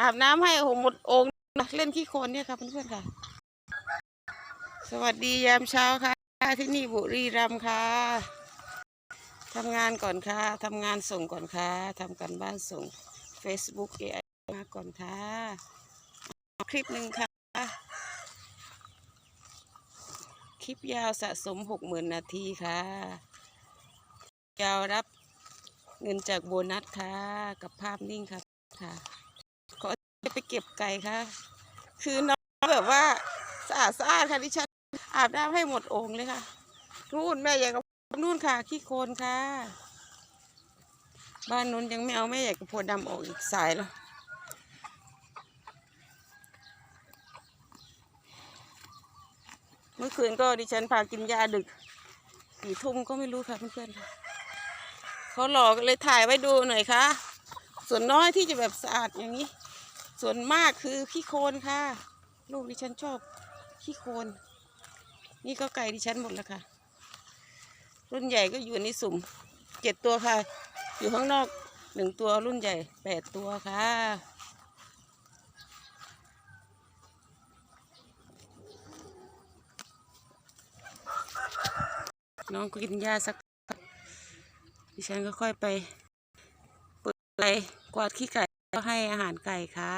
อาบน้ำให้โอ้โหหมดองนะเล่นขี้โคลนเนี่ยค่ะเพื่อนๆค่ะ สวัสดียามเช้าค่ะ ที่นี่บุรีรัมย์ค่ะทำงานก่อนค่ะทำงานส่งก่อนค่ะทำกันบ้านส่ง Facebook AI มาก่อนค่ะ คลิปหนึ่งค่ะ คลิปยาวสะสมหกหมื่นนาทีค่ะ ยาวรับเงินจากโบนัสค่ะ กับภาพนิ่งค่ะค่ะ ไปเก็บไก่ค่ะ คือน้องแบบว่าสะอาดสะอาดค่ะดิฉันอาบน้ำให้หมดองเลยค่ะนู่นแม่ใหญ่กับนู่นค่ะขี้โคลนค่ะ บ้านนู้นยังไม่เอาแม่ใหญ่กับโพดำออกอีกสายแล้วเมื่อคืนก็ดิฉันพากินยาดึกกี่ทุ่มก็ไม่รู้ค่ะเพื่อนๆค่ะเขาหลอกเลยถ่ายไว้ดูหน่อยค่ะ ส่วนน้อยที่จะแบบสะอาดอย่างนี้ ส่วนมากคือขี้โคลนค่ะ ลูกดิฉันชอบขี้โคลนนี่ก็ไก่ดิฉันหมดแล้วค่ะ รุ่นใหญ่ก็อยู่ในสุ่มเจ็ดตัวค่ะ อยู่ข้างนอกหนึ่งตัวรุ่นใหญ่แปดตัวค่ะน้องก็กินยาสัก ดิฉันก็ค่อยไป เปิดไปกวาดขี้ไก่ ก็ให้อาหารไก่ค่ะ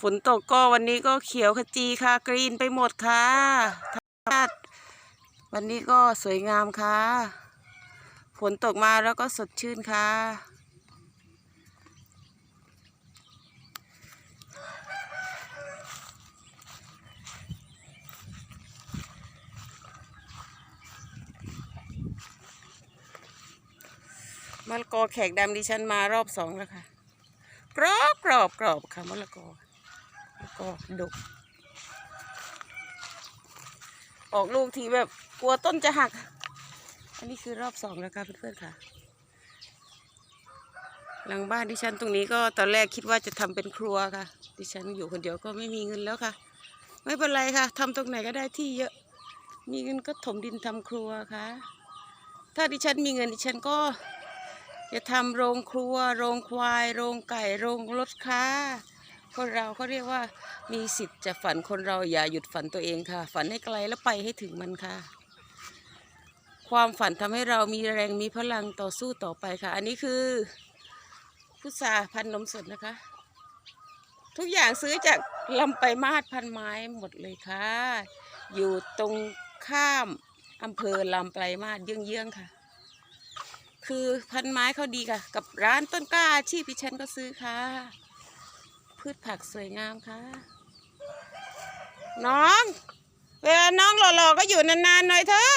ฝนตกก็วันนี้ก็เขียวขจีค่ะ กรีนไปหมดค่ะธรรมชาติวันนี้ก็สวยงามค่ะ ฝนตกมาแล้วก็สดชื่นค่ะ มะละกอแขกดำดิฉันมารอบสองแล้วค่ะ กรอบกรอบกรอบค่ะมะละกอมะละกอดก ออกลูกทีแบบกลัวต้นจะหัก อันนี้คือรอบสองแล้วค่ะเพื่อนๆค่ะ หลังบ้านดิฉันตรงนี้ก็ตอนแรกคิดว่าจะทำเป็นครัวค่ะ ดิฉันอยู่คนเดียวก็ไม่มีเงินแล้วค่ะ ไม่เป็นไรค่ะทำตรงไหนก็ได้ที่เยอะ มีเงินก็ถมดินทำครัวค่ะ ถ้าดิฉันมีเงินดิฉันก็ จะทำโรงครัว โรงควาย โรงไก่ โรงรถค้า คนเราเขาเรียกว่ามีสิทธิ์จะฝันคนเราอย่าหยุดฝันตัวเองค่ะ ฝันให้ไกลแล้วไปให้ถึงมันค่ะ ความฝันทำให้เรามีแรงมีพลังต่อสู้ต่อไปค่ะ อันนี้คือพุทราพันนมสดนะคะ ทุกอย่างซื้อจากลำไปมาศพันไม้หมดเลยค่ะ อยู่ตรงข้ามอำเภอลำไปมาศเยื้องๆค่ะ คือพันไม้เขาดีค่ะ กับร้านต้นกล้าอาชีพดิฉันก็ซื้อค่ะ พืชผักสวยงามค่ะ น้อง เวลาน้องหล่อๆก็อยู่นานๆหน่อยเถอะ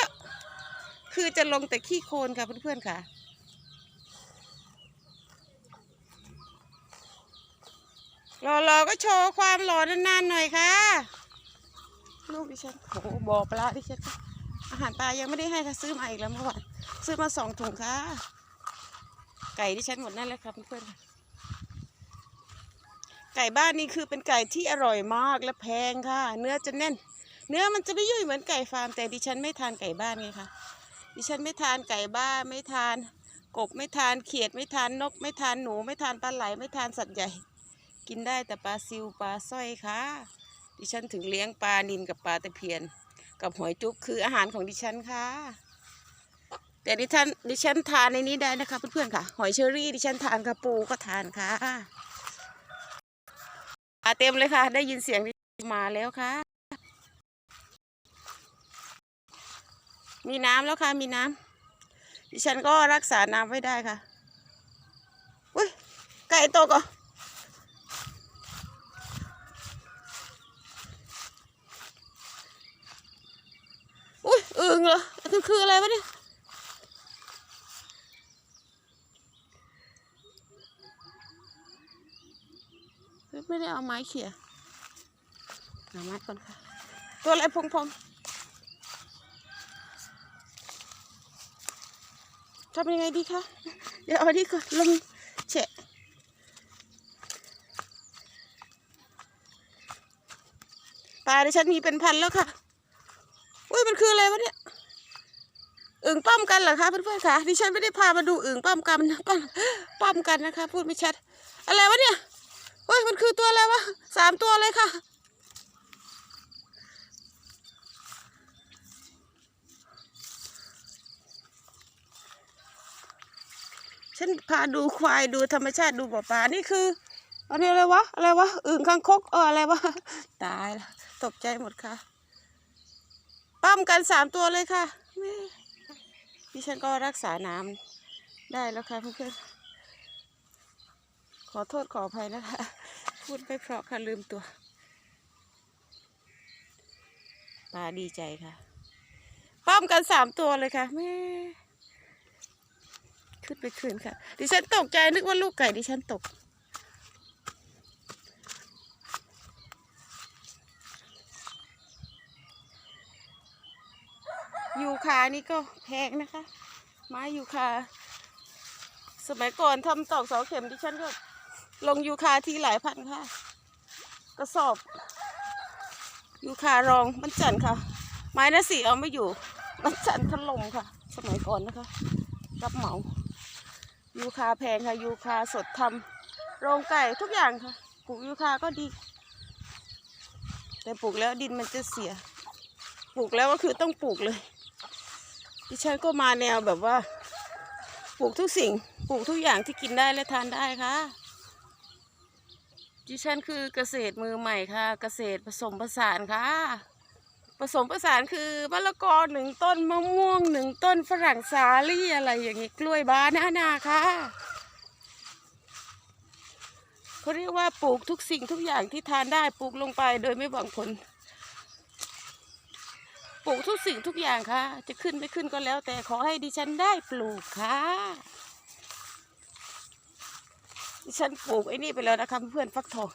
คือจะลงแต่ขี้โคลนค่ะเพื่อนๆค่ะหล่อๆก็โชว์ความหล่อนานๆหน่อยค่ะ ลูกดิฉันโอ้โหบอปลาดิฉันอาหารปลายังไม่ได้ให้ค่ะซื้อมาอีกแล้วเมื่อวาน ซื้อมาสองถุงค่ะ ไก่ที่ฉันหมดนั่นแหละครับเพื่อนไก่บ้านนี่คือเป็นไก่ที่อร่อยมากและแพงค่ะ เนื้อจะแน่น เนื้อมันจะไม่ยุ่ยเหมือนไก่ฟาร์ม แต่ดิฉันไม่ทานไก่บ้านไงคะดิฉันไม่ทานไก่บ้านไม่ทาน กบไม่ทานเขียดไม่ทานนก ไม่ทานหนู ไม่ทานปลาไหลไม่ทานสัตว์ใหญ่ กินได้แต่ปลาซิวปลาสร้อยค่ะ ดิฉันถึงเลี้ยงปลานินกับปลาตะเพียน กับหอยจุ๊บคืออาหารของดิฉันค่ะ แต่ดิฉันดิฉันทานในนี้ได้นะคะเพื่อนๆค่ะ หอยเชอรี่ดิฉันทานค่ะปูก็ทานค่ะมาเต็มเลยค่ะ ได้ยินเสียงมาแล้วค่ะ มีน้ำแล้วค่ะ มีน้ำดิฉันก็รักษาน้ำไว้ได้ค่ะอุ้ยไก่ตกเหรอะอุ้ยอึงเหรอคือคืออะไรวะเนี่ย ไม่เอาไม้เขี่ยหาไม้ก่อนค่ะ ตัวอะไรพองพองทำยังไงดีคะ เดี๋ยวเอาอันนี้ก่อนลงเฉะปลาดิฉันมีเป็นพันแล้วค่ะ อุ้ยมันคืออะไรวะเนี่ยอึ่งป้อมกันเหรอคะเพื่อนๆคะดิฉันไม่ได้พามาดูอึ่งป้อมกันนะป้อมป้อมกันนะคะ พูดไม่ชัด อะไรวะเนี่ย เฮ้ย มันคือตัวอะไรวะสามตัวเลยค่ะ ฉันพาดูควายดูธรรมชาติดูบ่อปลา นี่คืออันนี้อะไรวะ อะไรวะ อึ่งคางคก เออ อะไรวะ ตายละตกใจหมดค่ะปั้มกันสามตัวเลยค่ะแม่ดิฉันก็รักษาน้ำได้แล้วค่ะเพื่อนๆ ขอโทษขออภัยนะคะ พูดไม่เพราะค่ะลืมตัวปลาดีใจค่ะปั้มกันสามตัวเลยค่ะแม่ขึ้นไปคืนค่ะ ดิฉันตกใจนึกว่าลูกไก่ดิฉันตก ยูคานี่ก็แพงนะคะ ไม้ยูคา สมัยก่อนทำตอกเสาเข็มดิฉันก็ ลงยูคาที่หลายพันค่ะ กระสอบ ยูคารองมันจันทร์ค่ะ ไม้นะสีเอาไม่อยู่ มันจันทร์ถล่มค่ะ สมัยก่อนนะคะ รับเหมา ยูคาแพงค่ะยูคาสดทำโรงไก่ทุกอย่างค่ะปลูกยูคาก็ดี แต่ปลูกแล้วดินมันจะเสีย ปลูกแล้วก็คือต้องปลูกเลย ดิฉันก็มาแนวแบบว่า ปลูกทุกสิ่ง ปลูกทุกอย่างที่กินได้และทานได้ค่ะ ดิฉันคือเกษตรมือใหม่ค่ะ เกษตรผสมผสานค่ะ ผสมผสานคือมะละกอหนึ่งต้นมะม่วงหนึ่งต้นฝรั่งสาลี่อะไรอย่างงี้กล้วยบานานาค่ะเขาเรียกว่าปลูกทุกสิ่งทุกอย่างที่ทานได้ปลูกลงไปโดยไม่หวังผล ปลูกทุกสิ่งทุกอย่างค่ะ จะขึ้นไม่ขึ้นก็แล้ว แต่ขอให้ดิฉันได้ปลูกค่ะ ฉันปลูกไอ้นี่ไปแล้วนะคะเพื่อนฟักทอง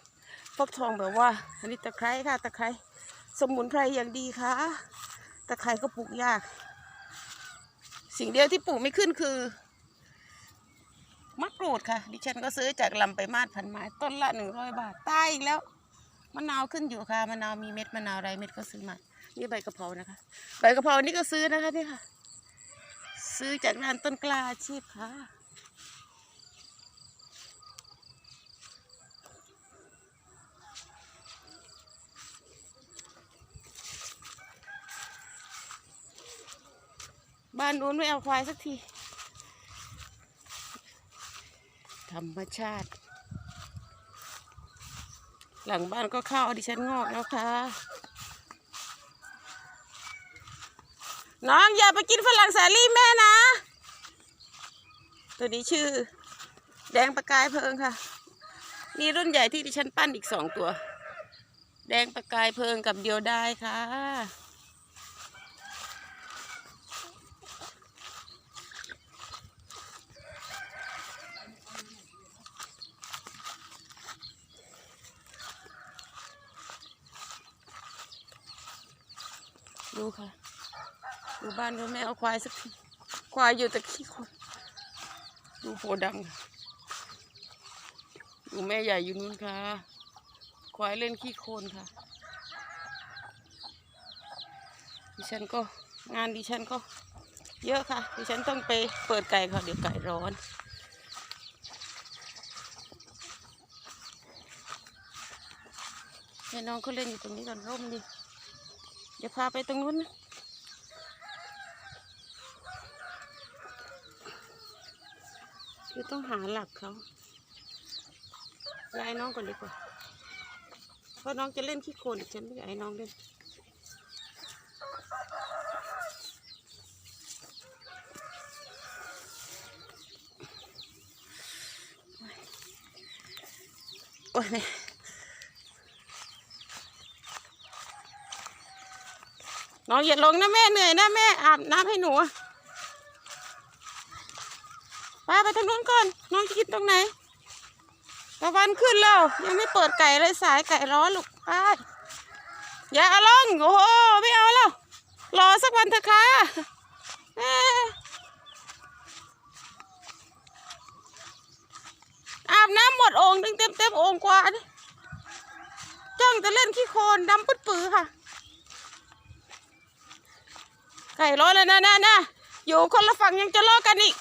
ฟักทองแบบว่า อันนี้ตะไคร้ค่ะตะไคร้สมุนไพรอย่างดีค่ะตะไคร้ก็ปลูกยาก สิ่งเดียวที่ปลูกไม่ขึ้นคือมะกรูดค่ะ ดิฉันก็ซื้อจากลำไปมาดพันไม้ต้นละหนึ่งร้อยบาทตายอีกแล้วมะนาวขึ้นอยู่ค่ะมะนาวมีเม็ดมะนาวไรเม็ดก็ซื้อมานี่ใบกะเพรานะคะ ใบกะเพรานี่ก็ซื้อนะคะนี่ค่ะ ซื้อจากร้านต้นกล้าอาชีพค่ะ บ้านนู้นไม่เอาควายสักที ธรรมชาติ หลังบ้านก็ข้าวดิฉันงอกแล้วค่ะ น้องอย่าไปกินฝรั่งสาลี่แม่นะ ตัวนี้ชื่อ แดงประกายเพลิงค่ะ นี่รุ่นใหญ่ที่ดิฉันปั้นอีกสองตัว แดงประกายเพลิงกับเดียวได้ค่ะ ดูค่ะดูบ้านดูแม่เอาควายสักทีควายอยู่แต่ขี้คนดูโพดังดูแม่ใหญ่อยู่นู้นค่ะ ควายเล่นขี้โคลนค่ะ ดิฉันก็งานดิฉันก็เยอะค่ะ ดิฉันต้องไปเปิดไก่ค่ะเดี๋ยวไก่ร้อนให้น้องเขาเล่นอยู่ตรงนี้ก่อนร่มดิ เดี๋ยวพาไปตรงนู้นนะคือต้องหาหลักเขาย้ายน้องก่อนดีกว่า เพราะน้องจะเล่นขี้โคลนฉันไม่อยากให้น้องเล่นโอ้ยแม่ น้องอย่าลงนะแม่เหนื่อยนะแม่อาบน้ำให้หนูไปไปทางนู้นก่อน น้องจะกินตรงไหนตะวันขึ้นแล้ว ยังไม่เปิดไก่เลยสายไก่ร้อนลูกไปอย่าอาลงโอ้โหไม่เอาแล้ว รอสักวันเถอะค่ะอาบน้ำหมดโอ่งดึงเต็มเต็มๆโอ่งกว่านี่จ้องจะเล่นขี้โคลนดำปื้ดปื้อค่ะ ไก่ร้อนแล้วนะนะนะอยู่คนละฝั่งยังจะลอกกันอีก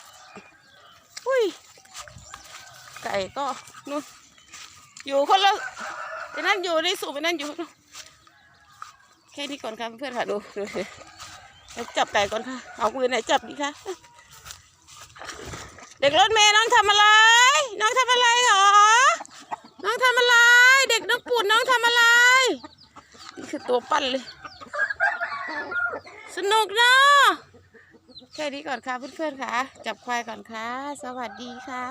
อุ้ยไก่ก็นู่นอยู่คนละไอ้นั่นอยู่ในสูบไอ้นั่นอยู่แค่นี้ก่อนค่ะเพื่อนค่ะดูดูจับไก่ก่อนค่ะเอามือไหนจับดีคะเด็กรถเมย์น้องทำอะไร น้องทำอะไรหรอ น้องทำอะไร เด็กน้องปูดน้องทำอะไร นี่คือตัวปั้นเลย สนุกเนาะแค่นี้ก่อนค่ะเพื่อนๆค่ะ จับควายก่อนค่ะ สวัสดีค่ะ